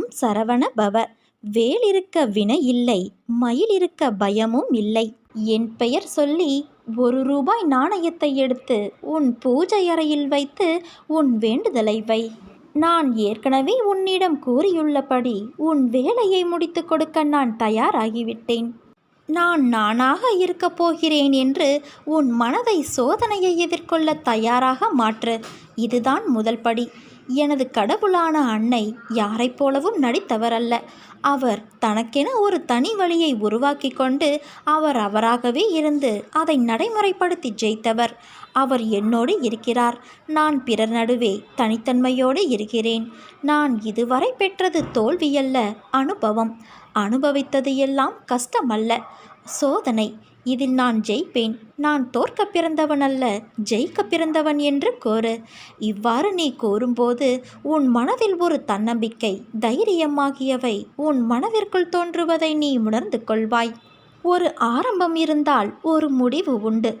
ஓம் சரவண பவ. வேல் இருக்க வினை இல்லை மயில் இருக்க பயமும் இல்லை. என் பெயர் சொல்லி ஒரு ரூபாய் நாணயத்தை எடுத்து உன் பூஜை அறையில் வைத்து உன் வேண்டுதலை வை. நான் ஏற்கனவே உன்னிடம் கூறியுள்ளபடி உன் வேலையை முடித்து கொடுக்க நான் தயாராகிவிட்டேன். நான் நானாக இருக்கப் போகிறேன் என்று உன் மனதை சோதனையை எதிர்கொள்ள தயாராக மாற்று. இதுதான் முதல் படி. எனது கடவுளான அன்னை யாரைப் போலவும் நடித்தவரல்ல. அவர் தனக்கென ஒரு தனி வழியை உருவாக்கி கொண்டு அவர் அவராகவே இருந்து அதை நடைமுறைப்படுத்தி ஜெயித்தவர். அவர் என்னோடு இருக்கிறார். நான் பிறர் நடுவே தனித்தன்மையோடு இருக்கிறேன். நான் இதுவரை பெற்றது தோல்வியல்ல அனுபவம். அனுபவித்தது எல்லாம் கஷ்டமல்ல. சோதனை. இதில் நான் ஜெயிப்பேன். நான் தோற்க பிறந்தவன் அல்ல ஜெயிக்க பிறந்தவன் என்று கூறு இவ்வாறு நீ கூறும்போது உன் மனதில் ஒரு தன்னம்பிக்கை தைரியமாகியவை உன் மனதிற்குள் தோன்றுவதை நீ உணர்ந்து கொள்வாய். ஒரு ஆரம்பம் இருந்தால் ஒரு முடிவு உண்டு.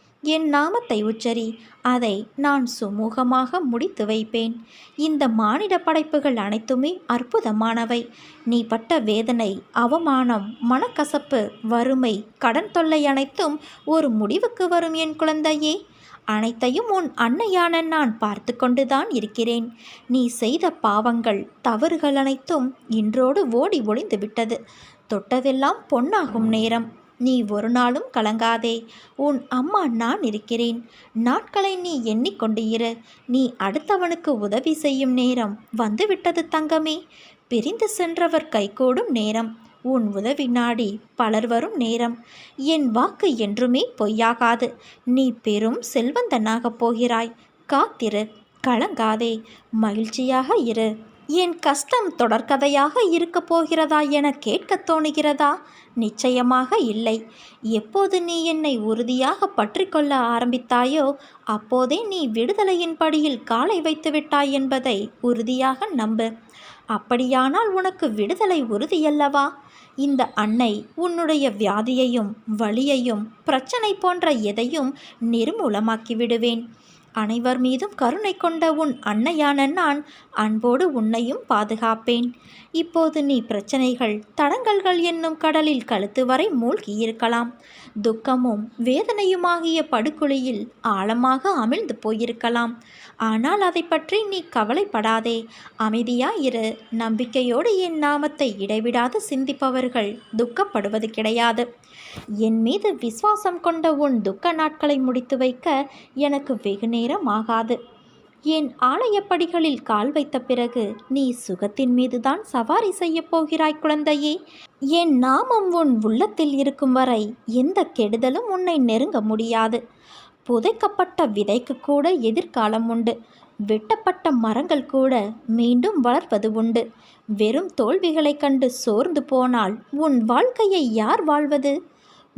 என் நாமத்தை உச்சரி அதை நான் சுமூகமாக முடித்து வைப்பேன். இந்த மானிட படைப்புகள் அனைத்துமே அற்புதமானவை. நீ பட்ட வேதனை அவமானம் மனக்கசப்பு வறுமை கடன் தொல்லை அனைத்தும் ஒரு முடிவுக்கு வரும் என் குழந்தையே. அனைத்தையும் உன் அன்னையான நான் பார்த்து கொண்டுதான் இருக்கிறேன். நீ செய்த பாவங்கள் தவறுகள் அனைத்தும் இன்றோடு ஓடி ஒளிந்து விட்டது. தொட்டதெல்லாம் பொன்னாகும் நேரம். நீ ஒரு நாளும் கலங்காதே. உன் அம்மா நான் இருக்கிறேன். நாட்களை நீ எண்ணிக்கொண்டு இரு. நீ அடுத்தவனுக்கு உதவி செய்யும் நேரம் வந்துவிட்டது தங்கமே. பிரிந்து சென்றவர் கைகூடும் நேரம். உன் உதவி நாடி பலர் வரும் நேரம். என் வாக்கு என்றுமே பொய்யாகாது. நீ பெரும் செல்வந்தனாகப் போகிறாய். காத்திரு. கலங்காதே. மகிழ்ச்சியாக இரு. என் கஷ்டம் தொடர்கதையாக இருக்கப் போகிறதா என கேட்கத் தோணுகிறதா? நிச்சயமாக இல்லை. எப்போது நீ என்னை உறுதியாக பற்றி கொள்ள ஆரம்பித்தாயோ அப்போதே நீ விடுதலையின் படியில் காலை வைத்து விட்டாய் என்பதை உறுதியாக நம்பு. அப்படியானால் உனக்கு விடுதலை உறுதியல்லவா? இந்த அன்னை உன்னுடைய வியாதியையும் வலியையும் பிரச்சனை போன்ற எதையும் நிர்மூலமாக்கி விடுவேன். அனைவர் மீதும் கருணை கொண்ட உன் அன்னையான நான் அன்போடு உன்னையும் பாதுகாப்பேன். இப்போது நீ பிரச்சனைகள் தடங்கல்கள் என்னும் கடலில் கழுத்து வரை மூழ்கியிருக்கலாம். துக்கமும் வேதனையுமாகிய படுகொலியில் ஆழமாக அமிழ்ந்து போயிருக்கலாம். ஆனால் அதை பற்றி நீ கவலைப்படாதே. அமைதியாயிரு நம்பிக்கையோடு என் நாமத்தை இடைவிடாது சிந்திப்பவர்கள். துக்கப்படுவது கிடையாது. என் மீது விசுவாசம் கொண்ட உன் துக்க நாட்களை முடித்து வைக்க எனக்கு வெகு நேரம் ஆகாது. என் ஆலயப்படிகளில் கால் வைத்த பிறகு நீ சுகத்தின் மீதுதான் சவாரி செய்யப் போகிறாய் குழந்தையே. என் நாமம் உன் உள்ளத்தில் இருக்கும் வரை எந்த கெடுதலும் உன்னை நெருங்க முடியாது. புதைக்கப்பட்ட விதைக்கு கூட எதிர்காலம் உண்டு. வெட்டப்பட்ட மரங்கள் கூட மீண்டும் வளர்வது உண்டு. வெறும் தோல்விகளைக் கண்டு சோர்ந்து போனால் உன் வாழ்க்கையை யார் வாழ்வது?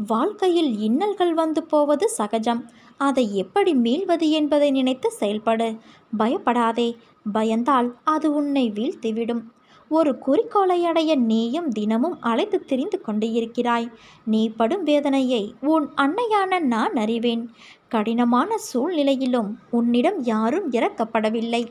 வாழ்க்கையில் இன்னல்கள் வந்து போவது சகஜம். அதை எப்படி மீள்வது என்பதை நினைத்து செயல்படு. பயப்படாதே. பயந்தால் அது உன்னை வீழ்த்திவிடும். ஒரு குறிக்கோளை அடைய நீயும் தினமும் அழைத்து திரிந்து கொண்டு இருக்கிறாய் நீ படும் வேதனையை உன் அன்னையான நான் அறிவேன். கடினமான சூழ்நிலையிலும் உன்னிடம் யாரும் இறக்கப்படவில்லை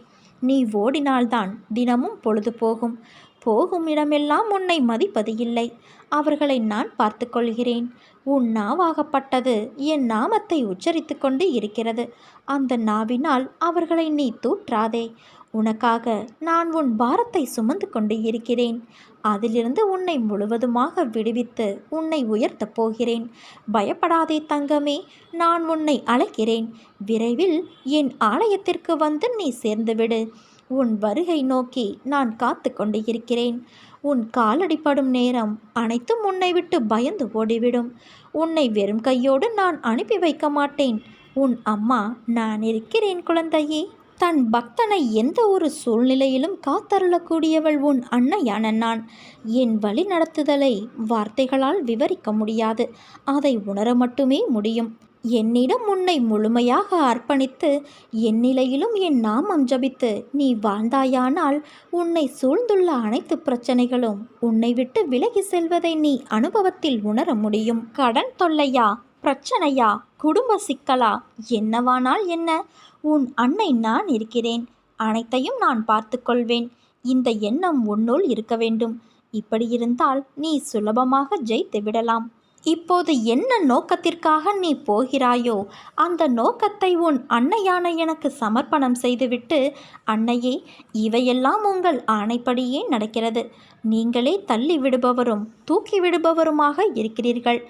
நீ ஓடினால்தான் தினமும் பொழுது போகும். போகும் இடமெல்லாம் உன்னை மதிப்பது இல்லை. அவர்களை நான் பார்த்து கொள்கிறேன். உன் நாவாகப்பட்டது என் நாமத்தை உச்சரித்து கொண்டு இருக்கிறது. அந்த நாவினால் அவர்களை நீ தூற்றாதே. உனக்காக நான் உன் பாரத்தை சுமந்து கொண்டு இருக்கிறேன். அதிலிருந்து உன்னை முழுவதுமாக விடுவித்து உன்னை உயர்த்தப் போகிறேன். பயப்படாதே தங்கமே நான் உன்னை அழைக்கிறேன். விரைவில் என் ஆலயத்திற்கு வந்து நீ சேர்ந்துவிடு. உன் வருகை நோக்கி நான் காத்து கொண்டு இருக்கிறேன். உன் காலடிப்படும் நேரம் அனைத்தும் உன்னை விட்டு பயந்து ஓடிவிடும். உன்னை வெறும் கையோடு நான் அனுப்பி வைக்க மாட்டேன். உன் அம்மா நான் இருக்கிறேன் குழந்தையே. தன் பக்தனை எந்த ஒரு சூழ்நிலையிலும் காத்தருளக்கூடியவள் உன் அன்னையான நான் என் வழி நடத்துதலை வார்த்தைகளால் விவரிக்க முடியாது. அதை உணர மட்டுமே முடியும். என்னிடம் உன்னை முழுமையாக அர்ப்பணித்து என் நிலையிலும் என் நாமம் ஜபித்து நீ வாழ்ந்தாயானால் உன்னை சூழ்ந்துள்ள அனைத்து பிரச்சனைகளும் உன்னை விட்டு விலகி செல்வதை நீ அனுபவத்தில் உணர முடியும். கடன் தொல்லையா? பிரச்சனையா? குடும்ப சிக்கலா? என்னவானால் என்ன? உன் அன்னை நான் இருக்கிறேன். அனைத்தையும் நான் பார்த்துக்கொள்வேன் இந்த எண்ணம் உன்னுள் இருக்க வேண்டும். இப்படி இருந்தால் நீ சுலபமாக ஜெயித்து விடலாம். இப்போது என்ன நோக்கத்திற்காக நீ போகிறாயோ அந்த நோக்கத்தை உன் அன்னையான எனக்கு சமர்ப்பணம் செய்துவிட்டு அன்னையே இவையெல்லாம் உங்கள் ஆணைப்படியே நடக்கிறது. நீங்களே தள்ளி விடுபவரும் தூக்கி விடுபவருமாக இருக்கிறீர்கள்.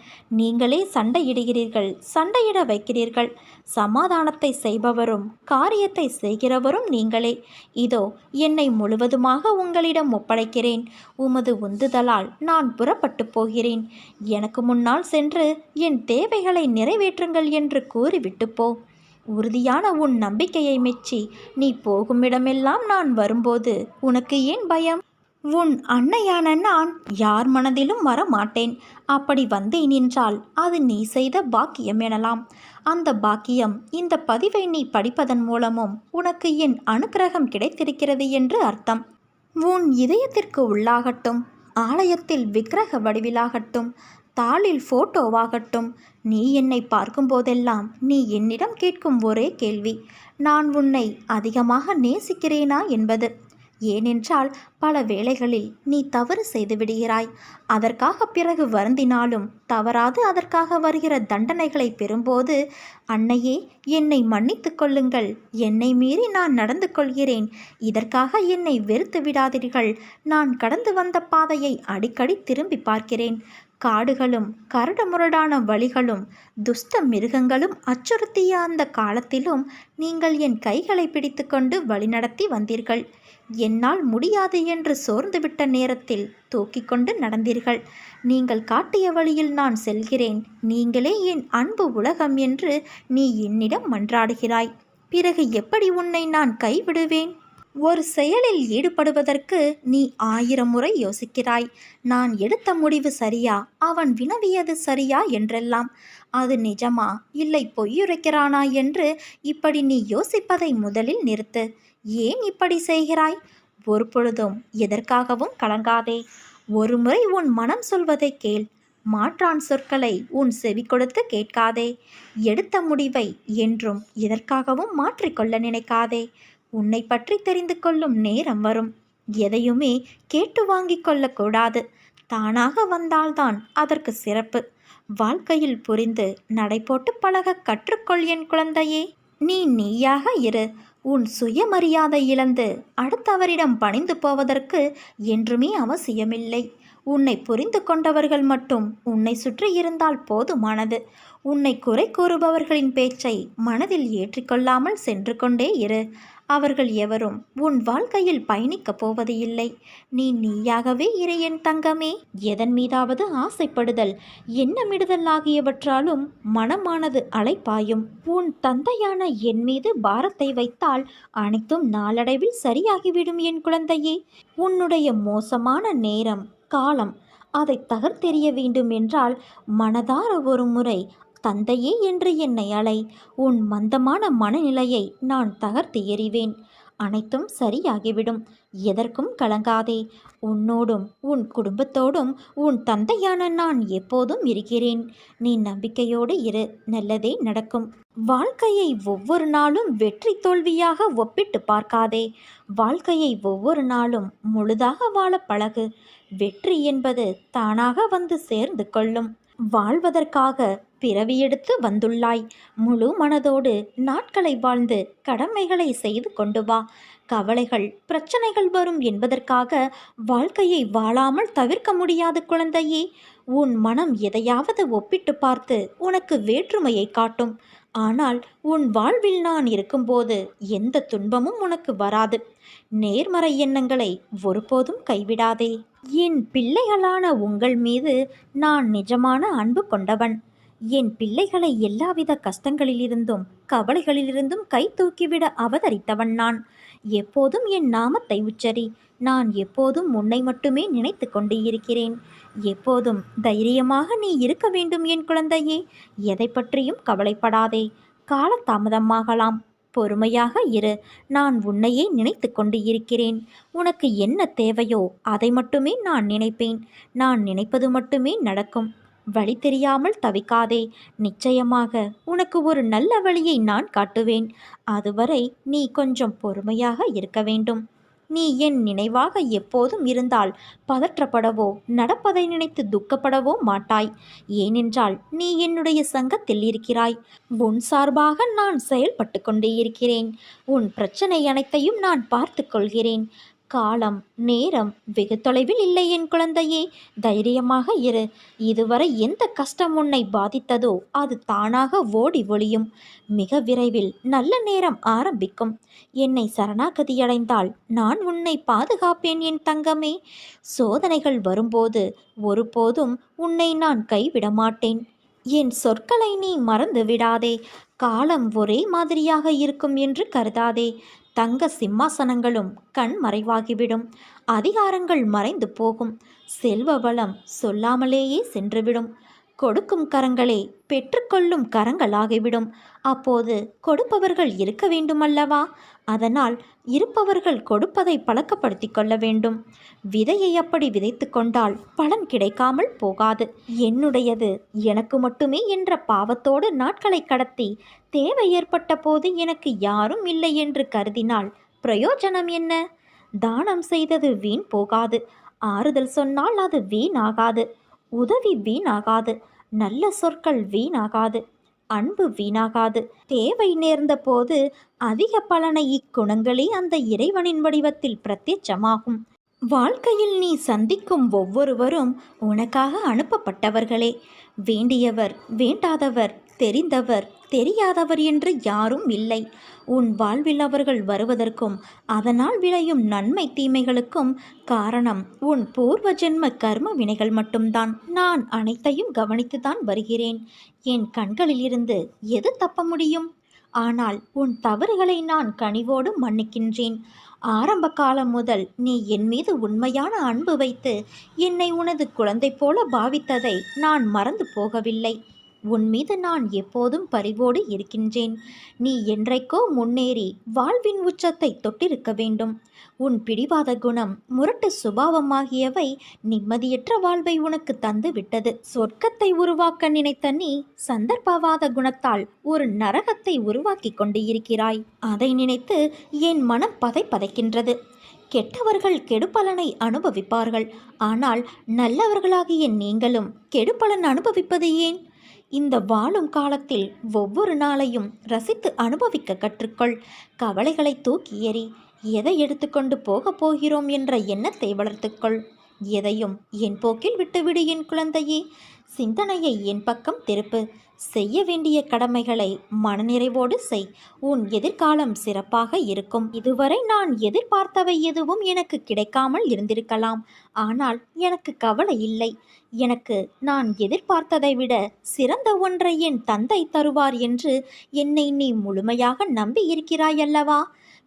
நீங்களே சண்டையிடுகிறீர்கள் சண்டையிட வைக்கிறீர்கள். சமாதானத்தை செய்பவரும் காரியத்தை செய்கிறவரும் நீங்களே. இதோ என்னை முழுவதுமாக உங்களிடம் ஒப்படைக்கிறேன். உமது உந்துதலால் நான் புறப்பட்டு போகிறேன். எனக்கு முன் முன்னால் சென்று என் தேவைகளை நிறைவேற்றுங்கள் என்று கூறிவிட்டு போ உறுதியான உன் நம்பிக்கையை மெச்சி நீ போகுமிடமெல்லாம் நான் வரும்போது உனக்கு ஏன் பயம்? உன் அன்னையான நான் யார் மனதிலும் வர மாட்டேன் அப்படி வந்தேன் என்றால் அது நீ செய்த பாக்கியம் எனலாம். அந்த பாக்கியம் இந்த பதிவை நீ படிப்பதன் மூலமும் உனக்கு என் அனுக்கிரகம் கிடைத்திருக்கிறது என்று அர்த்தம். உன் இதயத்திற்கு உள்ளாகட்டும் ஆலயத்தில் விக்கிரக வடிவிலாகட்டும் தாளில் போட்டோவாகட்டும். நீ என்னை பார்க்கும்போதெல்லாம் நீ என்னிடம் கேட்கும் ஒரே கேள்வி. நான் உன்னை அதிகமாக நேசிக்கிறேனா என்பது. ஏனென்றால் பல வேளைகளில் நீ தவறு செய்து விடுகிறாய். அதற்காக பிறகு வருந்தினாலும் தவறாது அதற்காக வருகிற தண்டனைகளை பெறும்போது அன்னையே என்னை மன்னித்து கொள்ளுங்கள். என்னை மீறி நான் நடந்து கொள்கிறேன். இதற்காக என்னை வெறுத்து விடாதீர்கள். நான் கடந்து வந்த பாதையை அடிக்கடி திரும்பி பார்க்கிறேன். காடுகளும் கரடுமுரடான வழிகளும் துஷ்ட மிருகங்களும் அச்சுறுத்திய அந்த காலத்திலும் நீங்கள் என் கைகளை பிடித்துக்கொண்டு வழிநடத்தி வந்தீர்கள். என்னால் முடியாது என்று சோர்ந்துவிட்ட நேரத்தில் தூக்கிக் கொண்டு நடந்தீர்கள். நீங்கள் காட்டிய வழியில் நான் செல்கிறேன். நீங்களே என் அன்பு உலகம் என்று நீ என்னிடம் மன்றாடுகிறாய். பிறகு எப்படி உன்னை நான் கைவிடுவேன்? ஒரு செயலில் ஈடுபடுவதற்கு நீ ஆயிரம் முறை யோசிக்கிறாய். நான் எடுத்த முடிவு சரியா? அவன் வினவியது சரியா என்றெல்லாம். அது நிஜமா? இல்லை பொய்யுரைக்கிறானா என்று இப்படி நீ யோசிப்பதை முதலில் நிறுத்து. ஏன் இப்படி செய்கிறாய்? ஒரு பொழுதும் எதற்காகவும் கலங்காதே. ஒருமுறை உன் மனம் சொல்வதை கேள். மாற்றான் சொற்களை உன் செவி கொடுத்து கேட்காதே. எடுத்த முடிவை என்றும் எதற்காகவும் மாற்றிக்கொள்ள நினைக்காதே. உன்னை பற்றி தெரிந்து கொள்ளும் நேரம் வரும். எதையுமே கேட்டு வாங்கிக் கொள்ளக்கூடாது தானாக வந்தால்தான் அதற்கு சிறப்பு. வாழ்க்கையில் புரிந்து நடை போட்டு பழக கற்றுக்கொள் என் குழந்தையே. நீ நீயாக இரு. உன் சுயமரியாதை இழந்து அடுத்தவரிடம் பணிந்து போவதற்கு என்றுமே அவசியமில்லை. உன்னை புரிந்து கொண்டவர்கள் மட்டும் உன்னை சுற்றி இருந்தால் போதுமானது. உன்னை குறை கூறுபவர்களின் பேச்சை மனதில் ஏற்றிக்கொள்ளாமல் சென்று கொண்டே இரு. அவர்கள் எவரும் உன் வாழ்க்கையில் பயணிக்கப் போவது இல்லை நீ நீயாகவே இரு என் தங்கமே. எதன் மீதாவது ஆசைப்படுதல் எண்ணமிடுதல் ஆகியவற்றாலும் மனமானது அலைப்பாயும் உன் தந்தையான என் மீது பாரத்தை வைத்தால் அனைத்தும் நாளடைவில் சரியாகிவிடும் என் குழந்தையே. உன்னுடைய மோசமான நேரம் காலம் அதை தகர்த்தெறிய வேண்டும் என்றால் மனதார ஒரு முறை தந்தையே என்று என்னை அலை. உன் மந்தமான மனநிலையை நான் தகர்த்து எறிவேன். அனைத்தும் சரியாகிவிடும். எதற்கும் கலங்காதே. உன்னோடும் உன் குடும்பத்தோடும் உன் தந்தையான நான் எப்போதும் இருக்கிறேன். நீ நம்பிக்கையோடு இரு. நல்லதே நடக்கும். வாழ்க்கையை ஒவ்வொரு நாளும் வெற்றி தோல்வியாக ஒப்பிட்டு பார்க்காதே. வாழ்க்கையை ஒவ்வொரு நாளும் முழுதாக வாழ பழகு. வெற்றி என்பது தானாக வந்து சேர்ந்து கொள்ளும். வாழ்வதற்காக பிறவியெடுத்து வந்துள்ளாய். முழு மனதோடு நாட்களை வாழ்ந்து கடமைகளை செய்து கொண்டு வா. கவலைகள் பிரச்சனைகள் வரும் என்பதற்காக வாழ்க்கையை வாழாமல் தவிர்க்க முடியாது குழந்தையே. உன் மனம் எதையாவது ஒப்பிட்டு பார்த்து உனக்கு வேற்றுமையை காட்டும். ஆனால் உன் வாழ்வில் நான் இருக்கும்போது எந்த துன்பமும் உனக்கு வராது. நேர்மறை எண்ணங்களை ஒருபோதும் கைவிடாதே. என் பிள்ளைகளான உங்கள் மீது நான் நிஜமான அன்பு கொண்டவன். என் பிள்ளைகளை எல்லாவித கஷ்டங்களிலிருந்தும் கவலைகளிலிருந்தும் கை தூக்கிவிட அவதரித்தவன் நான். எப்போதும் என் நாமத்தை உச்சரி. நான் எப்போதும் உன்னை மட்டுமே நினைத்து கொண்டு இருக்கிறேன். எப்போதும் தைரியமாக நீ இருக்க வேண்டும் என் குழந்தையே. எதை பற்றியும் கவலைப்படாதே. காலதாமதமாகலாம் பொறுமையாக இரு. நான் உன்னையே நினைத்து கொண்டு இருக்கிறேன். உனக்கு என்ன தேவையோ அதை மட்டுமே நான் நினைப்பேன். நான் நினைப்பது மட்டுமே நடக்கும். வழி தெரியாமல் தவிக்காதே. நிச்சயமாக உனக்கு ஒரு நல்ல வழியை நான் காட்டுவேன். அதுவரை நீ கொஞ்சம் பொறுமையாக இருக்க வேண்டும். நீ என் நினைவாக எப்போதும் இருந்தால் பதற்றப்படவோ நடப்பதை நினைத்து துக்கப்படவோ மாட்டாய். ஏனென்றால் நீ என்னுடைய சங்கத்தில் இருக்கிறாய். உன் சார்பாக நான் செயல்பட்டு கொண்டே இருக்கிறேன். உன் பிரச்சனை அனைத்தையும் நான் பார்த்து கொள்கிறேன். காலம் நேரம் வெகு தொலைவில் இல்லை என் குழந்தையே. தைரியமாக இரு. இதுவரை எந்த கஷ்டம் உன்னை பாதித்ததோ அது தானாக ஓடி ஒளியும். மிக விரைவில் நல்ல நேரம் ஆரம்பிக்கும். என்னை சரணாகதியடைந்தால் நான் உன்னை பாதுகாப்பேன் என் தங்கமே. சோதனைகள் வரும்போது ஒருபோதும் உன்னை நான் கைவிட மாட்டேன் என் சொற்களை நீ மறந்து விடாதே காலம் ஒரே மாதிரியாக இருக்கும் என்று கருதாதே. தங்க சிம்மாசனங்களும் கண் மறைவாகிவிடும். அதிகாரங்கள் மறைந்து போகும். செல்வ வளம் சொல்லாமலேயே சென்றுவிடும். கொடுக்கும் கரங்களே பெற்றுக்கொள்ளும் கரங்களாகிவிடும். அப்போது கொடுப்பவர்கள் இருக்க வேண்டுமல்லவா? அதனால் இருப்பவர்கள் கொடுப்பதை பழக்கப்படுத்தி கொள்ள வேண்டும். விதையை அப்படி விதைத்து கொண்டால் பலன் கிடைக்காமல் போகாது. என்னுடையது எனக்கு மட்டுமே என்ற பாவத்தோடு நாட்களை கடத்தி தேவை ஏற்பட்ட போது எனக்கு யாரும் இல்லை என்று கருதினால் பிரயோஜனம் என்ன? தானம் செய்தது வீண் போகாது. ஆறுதல் சொன்னால் அது வீணாகாது. உதவி வீணாகாது. நல்ல சொற்கள் வீணாகாது அன்பு வீணாகாது. தேவை நேர்ந்த போது அதிக பலனை இக்குணங்களே அந்த இறைவனின் வடிவத்தில் பிரத்யட்சமாகும். வாழ்க்கையில் நீ சந்திக்கும் ஒவ்வொருவரும் உனக்காக அனுப்பப்பட்டவர்களே. வேண்டியவர் வேண்டாதவர் தெரிந்தவர் தெரியாதவர் என்று யாரும் இல்லை. உன் வாழ்வில் அவர்கள் வருவதற்கும் அதனால் விளையும் நன்மை தீமைகளுக்கும் காரணம் உன் பூர்வ ஜென்ம கர்ம வினைகள் மட்டும்தான். நான் அனைத்தையும் கவனித்துதான் வருகிறேன். என் கண்களிலிருந்து எது தப்ப முடியும்? ஆனால் உன் தவறுகளை நான் கனிவோடு மன்னிக்கின்றேன். ஆரம்ப காலம் முதல் நீ என் மீது உண்மையான அன்பு வைத்து என்னை உனது குழந்தை போல பாவித்ததை நான் மறந்து போகவில்லை. உன் மீது நான் எப்போதும் பரிவோடு இருக்கின்றேன். நீ என்றைக்கோ முன்னேறி வாழ்வின் உச்சத்தை தொட்டிருக்க வேண்டும். உன் பிடிவாத குணம் முரட்டு சுபாவமாகியவை நிம்மதியற்ற வாழ்வை உனக்கு தந்து விட்டது. சொர்க்கத்தை உருவாக்க நினைத்த நீ சந்தர்ப்பவாத குணத்தால் ஒரு நரகத்தை உருவாக்கி கொண்டு இருக்கிறாய் அதை நினைத்து என் மனம் பதை பதைக்கின்றது. கெட்டவர்கள் கெடுபலனை அனுபவிப்பார்கள். ஆனால் நல்லவர்களாகிய நீங்களும் கெடுபலன் அனுபவிப்பது ஏன்? இந்த வாழும் காலத்தில் ஒவ்வொரு நாளையும் ரசித்து அனுபவிக்க கற்றுக்கொள். கவலைகளை தூக்கி எறி எதை எடுத்துக்கொண்டு போகப் போகிறோம்? என்ற எண்ணத்தை வளர்த்துக்கொள். எதையும் என் போக்கில் விட்டுவிடு என் குழந்தையே. சிந்தனையை என் பக்கம் திருப்பு. செய்ய வேண்டிய கடமைகளை மனநிறைவோடு செய். உன் எதிர்காலம் சிறப்பாக இருக்கும். இதுவரை நான் எதிர்பார்த்தவை எதுவும் எனக்கு கிடைக்காமல் இருந்திருக்கலாம். ஆனால் எனக்கு கவலை இல்லை. எனக்கு நான் எதிர்பார்த்ததை விட சிறந்த ஒன்றை என் தந்தை தருவார் என்று என்னை நீ முழுமையாக நம்பி இருக்கிறாய் அல்லவா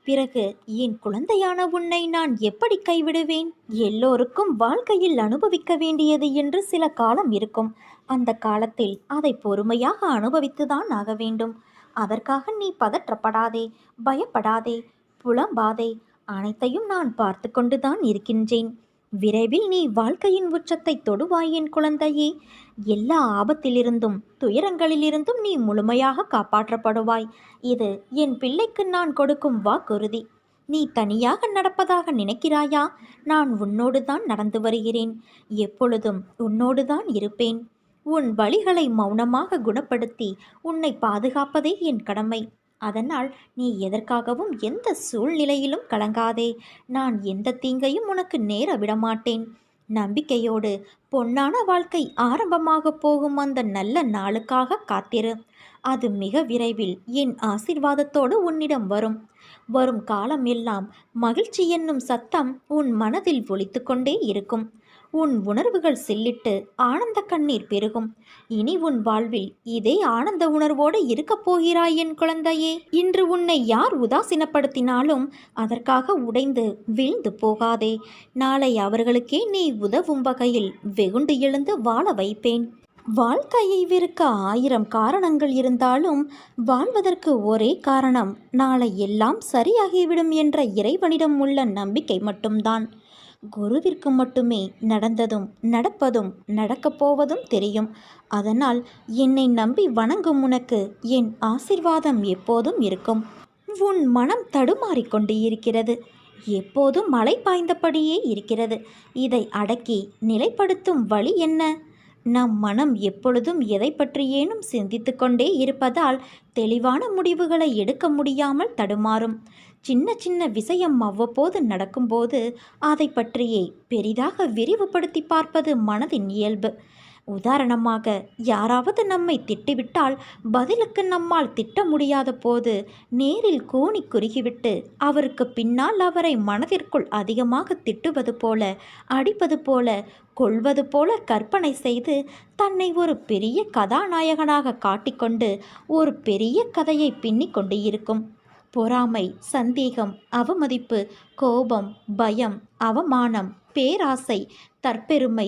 பிறகு என் குழந்தையான உன்னை நான் எப்படி கைவிடுவேன்? எல்லோருக்கும் வாழ்க்கையில் அனுபவிக்க வேண்டியது என்று சில காலம் இருக்கும். அந்த காலத்தில் அதை பொறுமையாக அனுபவித்துதான் ஆக வேண்டும். அதற்காக நீ பதற்றப்படாதே பயப்படாதே புலம்பாதே. அனைத்தையும் நான் பார்த்து கொண்டுதான் இருக்கின்றேன். விரைவில் நீ வாழ்க்கையின் உச்சத்தை தொடுவாய் என் குழந்தையே. எல்லா ஆபத்திலிருந்தும் துயரங்களிலிருந்தும் நீ முழுமையாக காப்பாற்றப்படுவாய். இது என் பிள்ளைக்கு நான் கொடுக்கும் வாக்குறுதி. நீ தனியாக நடப்பதாக நினைக்கிறாயா? நான் உன்னோடு தான் நடந்து வருகிறேன். எப்பொழுதும் உன்னோடு தான் இருப்பேன். உன் வழிகளை மௌனமாக குணப்படுத்தி உன்னை பாதுகாப்பதே என் கடமை. அதனால் நீ எதற்காகவும் எந்த சூழ்நிலையிலும் கலங்காதே. நான் எந்த தீங்கையும் உனக்கு நேர விடமாட்டேன். நம்பிக்கையோடு பொன்னான வாழ்க்கை ஆரம்பமாக போகும் அந்த நல்ல நாளுக்காக காத்திரு. அது மிக விரைவில் என் ஆசிர்வாதத்தோடு உன்னிடம் வரும். வரும் காலம் எல்லாம் மகிழ்ச்சி என்னும் சத்தம் உன் மனதில் ஒழித்து கொண்டே இருக்கும். உன் உணர்வுகள் சில்லிட்டு ஆனந்த கண்ணீர் பெருகும். இனி உன் வாழ்வில் இதே ஆனந்த உணர்வோடு இருக்கப் போகிறாய் என் குழந்தையே. இன்று உன்னை யார் உதாசீனப்படுத்தினாலும் அதற்காக உடைந்து வீழ்ந்து போகாதே. நாளை அவர்களுக்கே நீ உதவும் வகையில் வெகுண்டு எழுந்து வாழ வைப்பேன். வாழ்க்கையை விற்க ஆயிரம் காரணங்கள் இருந்தாலும் வாழ்வதற்கு ஒரே காரணம் நாளை எல்லாம் சரியாகிவிடும் என்ற இறைவனிடம் உள்ள நம்பிக்கை மட்டும்தான். குருவிற்கு மட்டுமே நடந்ததும் நடப்பதும் நடக்கப் போவதும் தெரியும். அதனால் என்னை நம்பி வணங்கும் உனக்கு என் ஆசிர்வாதம் எப்போதும் இருக்கும். உன் மனம் தடுமாறிக்கொண்டு இருக்கிறது. எப்போதும் மழை பாய்ந்தபடியே இருக்கிறது. இதை அடக்கி நிலைப்படுத்தும் வழி என்ன? நம் மனம் எப்பொழுதும் எதை பற்றியேனும் சிந்தித்து கொண்டே இருப்பதால் தெளிவான முடிவுகளை எடுக்க முடியாமல் தடுமாறும். சின்ன சின்ன விஷயம் அவ்வப்போது நடக்கும்போது அதை பற்றியே பெரிதாக விரிவுபடுத்தி பார்ப்பது மனதின் இயல்பு. உதாரணமாக யாராவது நம்மை திட்டிவிட்டால் பதிலுக்கு நம்மால் திட்ட முடியாத போது நேரில் கோணி குறுகிவிட்டு அவருக்கு பின்னால் அவரை மனதிற்குள் அதிகமாக திட்டுவது போல அடிப்பது போல கொள்வது போல கற்பனை செய்து தன்னை ஒரு பெரிய கதாநாயகனாக காட்டிக்கொண்டு ஒரு பெரிய கதையை பின்னிக் கொண்டு இருக்கும் பொறாமை சந்தேகம் அவமதிப்பு கோபம் பயம் அவமானம் பேராசை தற்பெருமை